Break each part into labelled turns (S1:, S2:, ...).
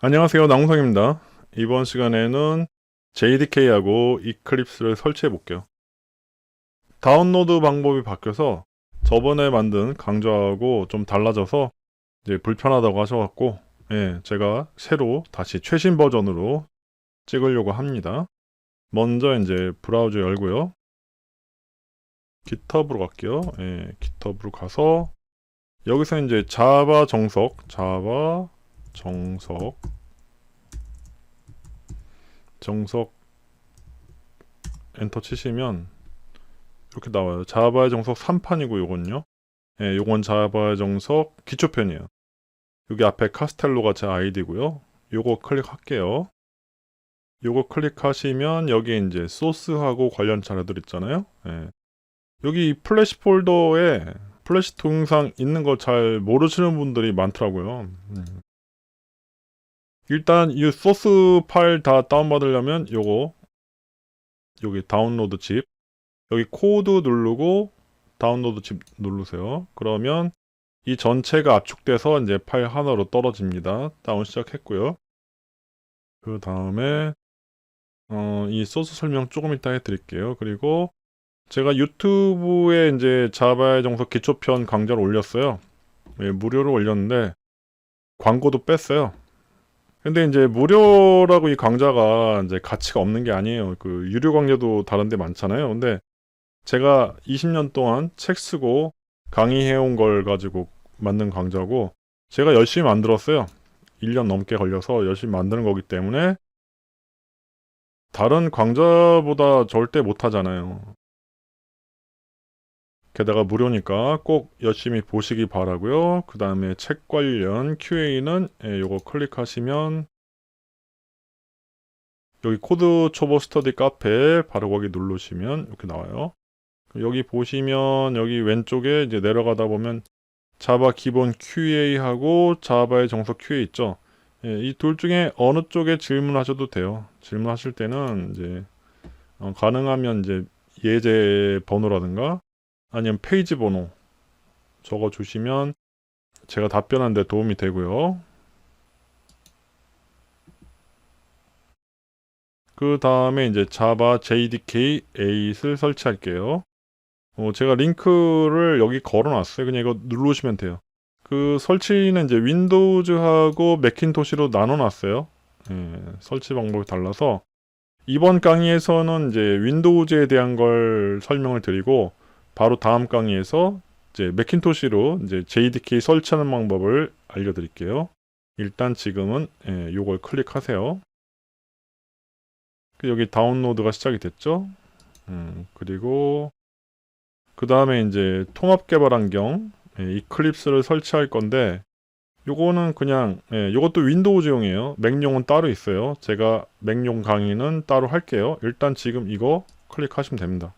S1: 안녕하세요. 나홍성입니다. 이번 시간에는 JDK하고 이클립스를 설치해 볼게요. 다운로드 방법이 바뀌어서 저번에 만든 강좌하고 좀 달라져서 이제 불편하다고 하셔갖고 예, 제가 새로 다시 최신 버전으로 찍으려고 합니다. 먼저 이제 브라우저 열고요. 깃허브로 갈게요. 예, 깃허브로 가서 여기서 이제 자바 정석, 자바 정석 정석 엔터 치시면 이렇게 나와요. 자바의 정석 3판이고 요건요. 예, 요건 자바의 정석 기초편이에요. 여기 앞에 카스텔로가 제 아이디고요. 요거 클릭할게요. 요거 클릭하시면 여기 이제 소스하고 관련 자료들 있잖아요. 예. 여기 이 플래시 폴더에 플래시 동영상 있는 거 잘 모르시는 분들이 많더라고요. 음. 일단 이 소스 파일 다 다운받으려면 요거 여기 다운로드 칩 여기 코드 누르고 다운로드 칩 누르세요. 그러면 이 전체가 압축돼서 이제 파일 하나로 떨어집니다. 다운 시작했고요. 그 다음에 어, 이 소스 설명 조금 이따 해드릴게요. 그리고 제가 유튜브에 이제 자바의 정석 기초편 강좌를 올렸어요. 예, 무료로 올렸는데 광고도 뺐어요. 근데 이제 무료라고 이 강좌가 이제 가치가 없는 게 아니에요. 그 유료 강좌도 다른 데 많잖아요. 근데 제가 20년 동안 책 쓰고 강의해온 걸 가지고 만든 강좌고 제가 열심히 만들었어요. 1년 넘게 걸려서 열심히 만드는 거기 때문에 다른 강좌보다 절대 못하잖아요. 게다가 무료니까 꼭 열심히 보시기 바라고요. 그 다음에 책 관련 QA는 예, 요거 클릭하시면 여기 코드 초보 스터디 카페 바로 거기 누르시면 이렇게 나와요. 여기 보시면 여기 왼쪽에 이제 내려가다 보면 자바 기본 QA하고 자바의 정석 QA 있죠. 예, 이둘 중에 어느 쪽에 질문하셔도 돼요. 질문하실 때는 이제 어, 가능하면 이제 예제 번호라든가 아니면 페이지 번호 적어 주시면 제가 답변하는 데 도움이 되고요. 그 다음에 이제 자바 JDK 8을 설치할게요. 어, 제가 링크를 여기 걸어 놨어요. 그냥 이거 누르시면 돼요. 그 설치는 이제 윈도우즈하고 맥킨토시로 나눠 놨어요. 예, 설치 방법이 달라서 이번 강의에서는 이제 윈도우즈에 대한 걸 설명을 드리고 바로 다음 강의에서 이제 맥킨토시로 이제 JDK 설치하는 방법을 알려드릴게요. 일단 지금은 예, 요걸 클릭하세요. 그 여기 다운로드가 시작이 됐죠. 음, 그리고 그 다음에 이제 통합 개발 환경 예, 이클립스를 설치할 건데 요거는 그냥 예, 요것도 윈도우즈용이에요. 맥용은 따로 있어요. 제가 맥용 강의는 따로 할게요. 일단 지금 이거 클릭하시면 됩니다.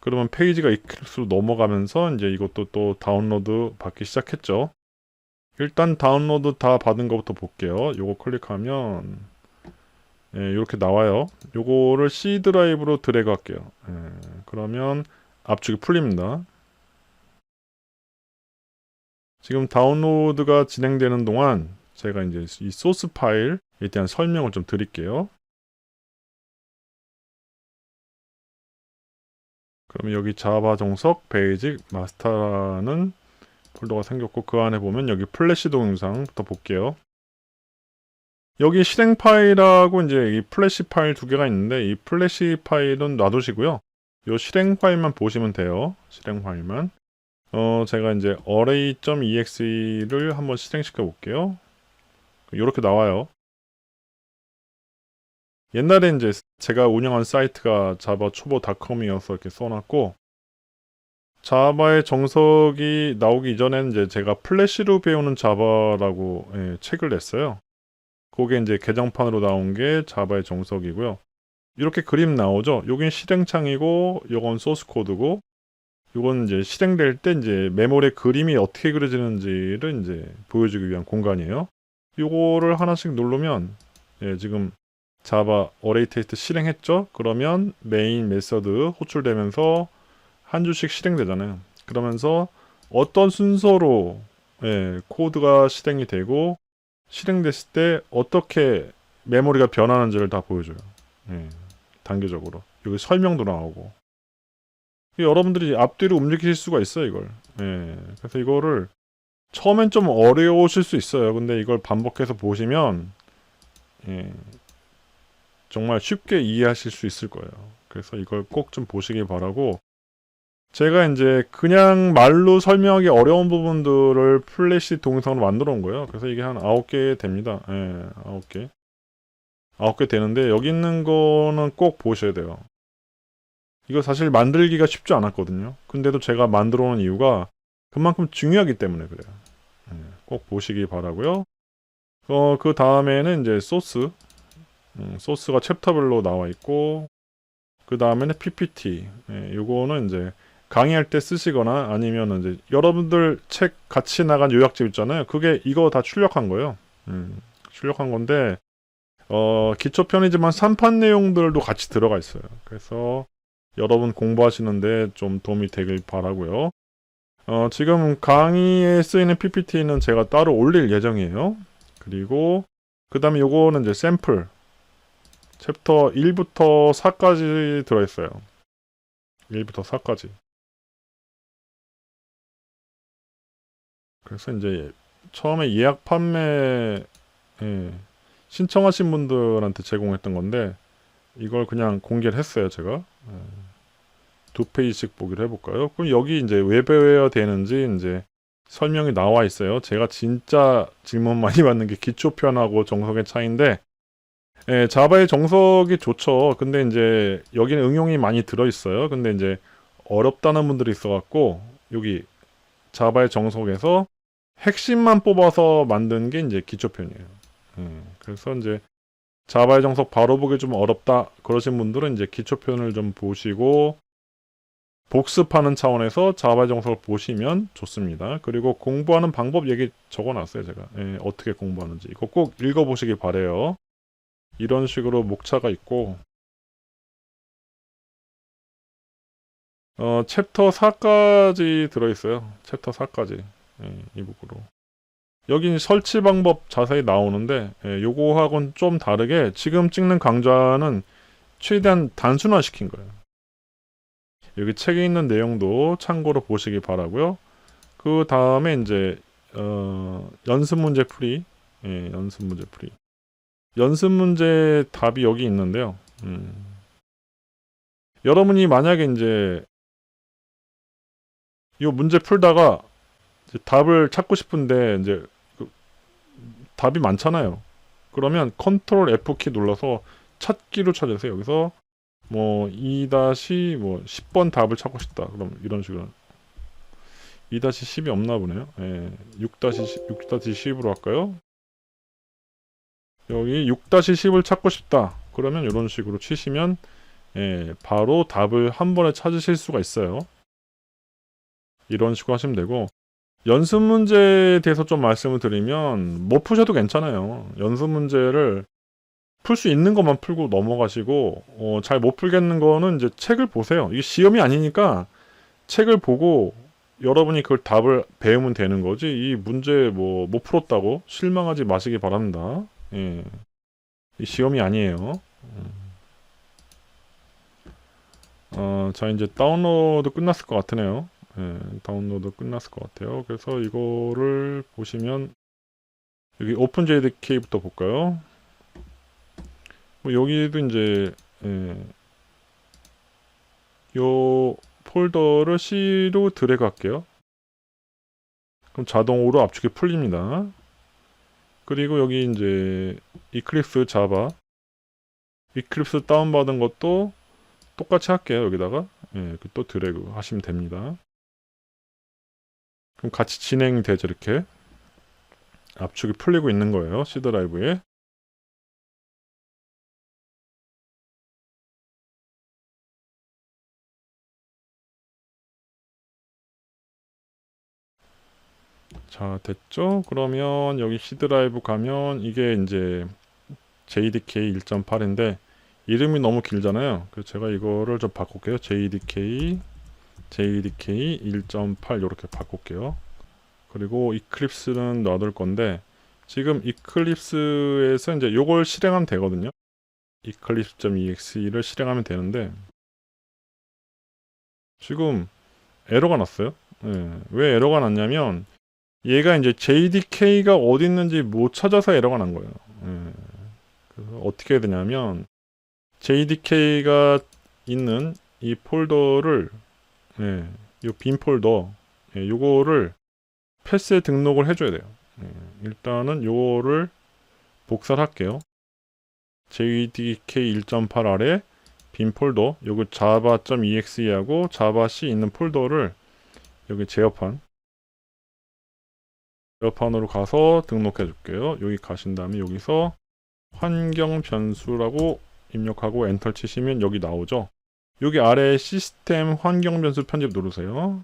S1: 그러면 페이지가 이클립스로 넘어가면서 이제 이것도 또 다운로드 받기 시작했죠. 일단 다운로드 다 받은 것부터 볼게요. 요거 클릭하면 예, 이렇게 나와요. 요거를 C 드라이브로 드래그 할게요. 예, 그러면 압축이 풀립니다. 지금 다운로드가 진행되는 동안 제가 이제 이 소스 파일에 대한 설명을 좀 드릴게요. 그러면 여기 자바 정석 베이직 마스터라는 폴더가 생겼고 그 안에 보면 여기 플래시 동영상부터 볼게요. 여기 실행 파일하고 이제 이 플래시 파일 두 개가 있는데 이 플래시 파일은 놔두시고요. 이 실행 파일만 보시면 돼요. 실행 파일만. 어, 제가 이제 array.exe를 한번 실행시켜 볼게요. 이렇게 나와요. 옛날에 이제 제가 운영한 사이트가 자바 초보닷컴이어서 이렇게 써놨고 자바의 정석이 나오기 이전에는 이제 제가 플래시로 배우는 자바라고 예, 책을 냈어요. 그게 이제 개정판으로 나온 게 자바의 정석이고요. 이렇게 그림 나오죠. 여긴 실행창이고 요건 소스 코드고 이건 이제 실행될 때 이제 메모리에 그림이 어떻게 그려지는지를 이제 보여주기 위한 공간이에요. 요거를 하나씩 누르면 예, 지금 자바 어레이 테스트 실행했죠? 그러면 메인 메서드 호출되면서 한 주씩 실행되잖아요. 그러면서 어떤 순서로 예, 코드가 실행이 되고 실행됐을 때 어떻게 메모리가 변하는지를 다 보여줘요. 예, 단계적으로. 여기 설명도 나오고. 여러분들이 앞뒤로 움직이실 수가 있어요, 이걸. 예, 그래서 이거를 처음엔 좀 어려우실 수 있어요. 근데 이걸 반복해서 보시면 예, 정말 쉽게 이해하실 수 있을 거예요. 그래서 이걸 꼭 좀 보시길 바라고 제가 이제 그냥 말로 설명하기 어려운 부분들을 플래시 동영상으로 만들어 온 거예요. 그래서 이게 한 9개 됩니다. 예, 9개. 9개 되는데 여기 있는 거는 꼭 보셔야 돼요. 이거 사실 만들기가 쉽지 않았거든요. 근데도 제가 만들어 놓은 이유가 그만큼 중요하기 때문에 그래요. 예, 꼭 보시기 바라고요. 어, 그 다음에는 이제 소스. 음, 소스가 챕터별로 나와 있고 그 다음에는 PPT. 예, 요거는 이제 강의할 때 쓰시거나 아니면 이제 여러분들 책 같이 나간 요약집 있잖아요. 그게 이거 다 출력한 거예요. 음, 출력한 건데 어, 기초 편이지만 산판 내용들도 같이 들어가 있어요. 그래서 여러분 공부하시는데 좀 도움이 되길 바라고요. 어, 지금 강의에 쓰이는 PPT는 제가 따로 올릴 예정이에요. 그리고 그 다음에 요거는 이제 샘플 챕터 1부터 4까지 들어있어요. 1부터 4까지. 그래서 이제 처음에 예약 판매 예, 신청하신 분들한테 제공했던 건데 이걸 그냥 공개를 했어요 제가 예, 두 페이지씩 보기로 해볼까요? 그럼 여기 이제 웹웨어 되는지 이제 설명이 나와 있어요. 제가 진짜 질문 많이 받는 게 기초편하고 정석의 차이인데 예, 자바의 정석이 좋죠. 근데 이제 여기는 응용이 많이 들어 있어요. 근데 이제 어렵다는 분들이 있어 갖고 여기 자바의 정석에서 핵심만 뽑아서 만든 게 이제 기초편이에요. 예, 그래서 이제 자바의 정석 바로 보기 좀 어렵다 그러신 분들은 이제 기초편을 좀 보시고 복습하는 차원에서 자바의 정석을 보시면 좋습니다. 그리고 공부하는 방법 얘기 적어놨어요 제가 예, 어떻게 공부하는지 이거 꼭 읽어보시기 바래요. 이런 식으로 목차가 있고 어, 챕터 4까지 들어있어요. 챕터 4까지. 예, 이 북으로. 여기 설치 방법 자세히 나오는데 예, 요거하고는 좀 다르게 지금 찍는 강좌는 최대한 단순화 시킨 거예요. 여기 책에 있는 내용도 참고로 보시기 바라고요. 그 다음에 이제 어, 연습 문제 풀이, 예, 연습 문제 풀이. 연습 문제 답이 여기 있는데요. 음. 여러분이 만약에 이제 이 문제 풀다가 답을 찾고 싶은데 이제 그 답이 많잖아요. 그러면 컨트롤 F 키 눌러서 찾기로 찾으세요. 여기서 뭐 2- 뭐 10번 답을 찾고 싶다. 그럼 이런 식으로 2-10이 없나 보네요. 예. 6-10, 6-10으로 할까요? 여기 6-10을 찾고 싶다. 그러면 이런 식으로 치시면 예, 바로 답을 한 번에 찾으실 수가 있어요. 이런 식으로 하시면 되고 연습 문제에 대해서 좀 말씀을 드리면 못 푸셔도 괜찮아요. 연습 문제를 풀 수 있는 것만 풀고 넘어가시고 어, 잘 못 풀겠는 거는 이제 책을 보세요. 이게 시험이 아니니까 책을 보고 여러분이 그걸 답을 배우면 되는 거지 이 문제 뭐 못 풀었다고 실망하지 마시기 바랍니다. 예. 이 시험이 아니에요. 음. 어, 자 이제 다운로드 끝났을 것 같으네요. 예, 다운로드 끝났을 것 같아요. 그래서 이거를 보시면 여기 오픈JDK부터 볼까요? 뭐 여기도 이제 예, 요 폴더를 C로 드래그 할게요. 그럼 자동으로 압축이 풀립니다. 그리고 여기 이제 이클립스 자바 이클립스 다운받은 것도 똑같이 할게요. 여기다가 예, 또 드래그 하시면 됩니다. 그럼 같이 진행되죠. 이렇게 압축이 풀리고 있는 거예요. C 드라이브에. 자, 됐죠? 그러면 여기 C 드라이브 가면 이게 이제 JDK 1.8인데 이름이 너무 길잖아요. 그래서 제가 이거를 좀 바꿀게요. JDK JDK 1.8 이렇게 바꿀게요. 그리고 이클립스는 놔둘 건데 지금 이클립스에서 이제 요걸 실행하면 되거든요. eclipse.exe를 실행하면 되는데 지금 에러가 났어요. 예, 왜 에러가 났냐면 얘가 이제 JDK가 어디 있는지 못 찾아서 에러가 난 거예요. 예, 그래서 어떻게 해야 되냐면 JDK가 있는 이 폴더를 예, 요빈 폴더 예, 요거를 패스에 등록을 해줘야 돼요. 예, 일단은 요거를 복사를 할게요. JDK 1.8 아래 빈 폴더 요거 java.exe하고 java.c 있는 폴더를 여기 제어판 제어판으로 가서 등록해 줄게요. 여기 가신 다음에 여기서 환경 변수라고 입력하고 엔터 치시면 여기 나오죠. 여기 아래 시스템 환경 변수 편집 누르세요.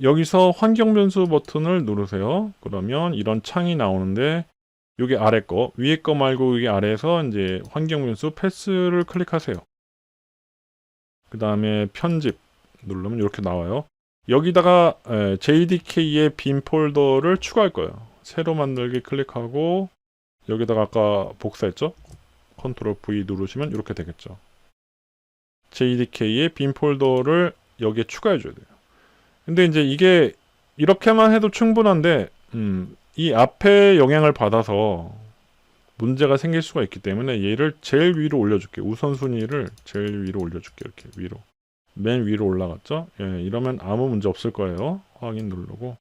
S1: 여기서 환경 변수 버튼을 누르세요. 그러면 이런 창이 나오는데 여기 아래 거, 위에 거 말고 여기 아래에서 이제 환경 변수 패스를 클릭하세요. 그 다음에 편집 누르면 이렇게 나와요. 여기다가 JDK의 빈 폴더를 추가할 거예요. 새로 만들기 클릭하고 여기다가 아까 복사했죠? 컨트롤 V 누르시면 이렇게 되겠죠. JDK의 빈 폴더를 여기에 추가해 줘야 돼요. 근데 이제 이게 이렇게만 해도 충분한데 음, 이 앞에 영향을 받아서 문제가 생길 수가 있기 때문에 얘를 제일 위로 올려줄게요. 우선순위를 제일 위로 올려줄게요. 이렇게 위로. 맨 위로 올라갔죠? 예, 이러면 아무 문제 없을 거예요. 확인 누르고.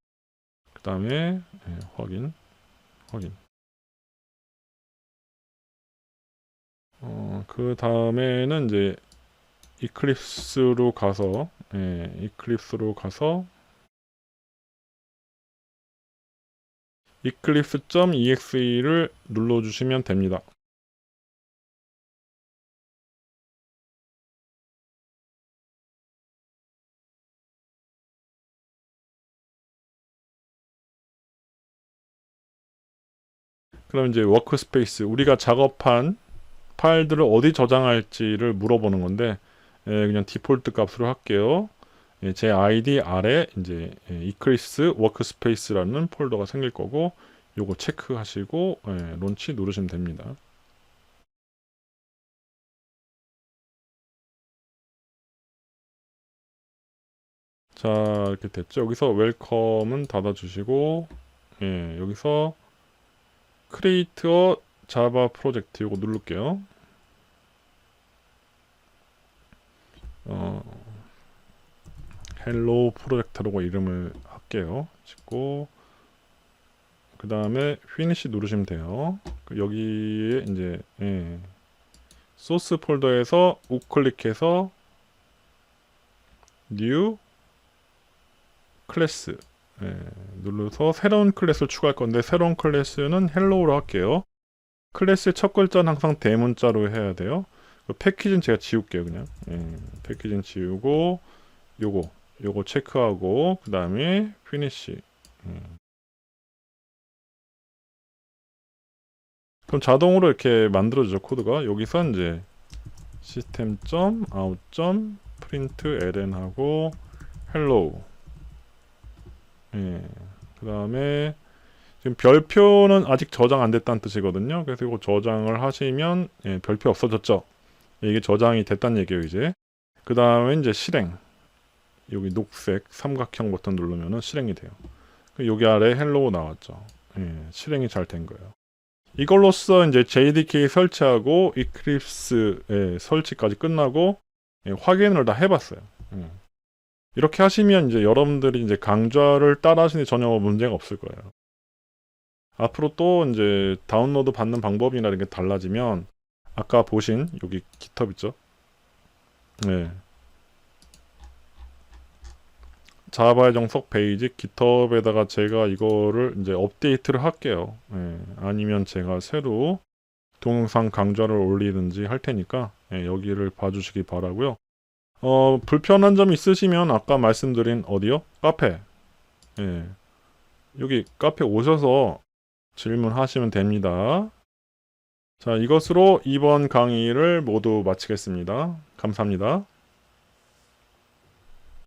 S1: 그 다음에 예, 확인, 확인. 어, 그 다음에는 이제 이클립스로 가서 예, 이클립스로 가서 eclipse.exe를 눌러주시면 됩니다. 그럼 이제 워크스페이스 우리가 작업한 파일들을 어디 저장할지를 물어보는 건데 예, 그냥 디폴트 값으로 할게요. 예, 제 아이디 아래 이제 예, 이클립스 워크스페이스라는 폴더가 생길 거고 요거 체크하시고 예, 론치 누르시면 됩니다. 자 이렇게 됐죠. 여기서 웰컴은 닫아주시고 예, 여기서 크리에이터 자바 프로젝트 요거 누를게요. 어, 헬로 프로젝트라고 이름을 할게요. 짓고 그 다음에 피니시 누르시면 돼요. 그 여기에 이제 예, 소스 폴더에서 우클릭해서 뉴 클래스 예, 눌러서 새로운 클래스를 추가할 건데 새로운 클래스는 헬로우로 할게요. 클래스의 첫 글자는 항상 대문자로 해야 돼요. 그 패키지는 제가 지울게요 그냥 예, 패키지는 지우고 요거 요거 체크하고 그 다음에 피니시 예. 그럼 자동으로 이렇게 만들어지죠 코드가 여기서 이제 시스템 점 아웃 점 프린트 ln 하고 hello 예. 그 다음에 지금 별표는 아직 저장 안 됐다는 뜻이거든요. 그래서 이거 저장을 하시면 예, 별표 없어졌죠. 이게 저장이 됐다는 얘기예요, 이제. 그 다음에 이제 실행. 여기 녹색 삼각형 버튼 누르면 실행이 돼요. 그 여기 아래 헬로우 나왔죠. 예, 실행이 잘 된 거예요. 이걸로써 이제 JDK 설치하고 이클립스 설치까지 끝나고 예, 확인을 다 해봤어요. 예. 이렇게 하시면 이제 여러분들이 이제 강좌를 따라 하시는 전혀 문제가 없을 거예요. 앞으로 또 이제 다운로드 받는 방법이나 이런 게 달라지면 아까 보신 여기 깃허브 있죠? 네. 자바의 정석 페이지 깃허브에다가 제가 이거를 이제 업데이트를 할게요. 네. 아니면 제가 새로 동영상 강좌를 올리든지 할 테니까 네, 여기를 봐주시기 바라고요. 어, 불편한 점 있으시면 아까 말씀드린 어디요? 카페. 예. 여기 카페 오셔서 질문하시면 됩니다. 자, 이것으로 이번 강의를 모두 마치겠습니다. 감사합니다.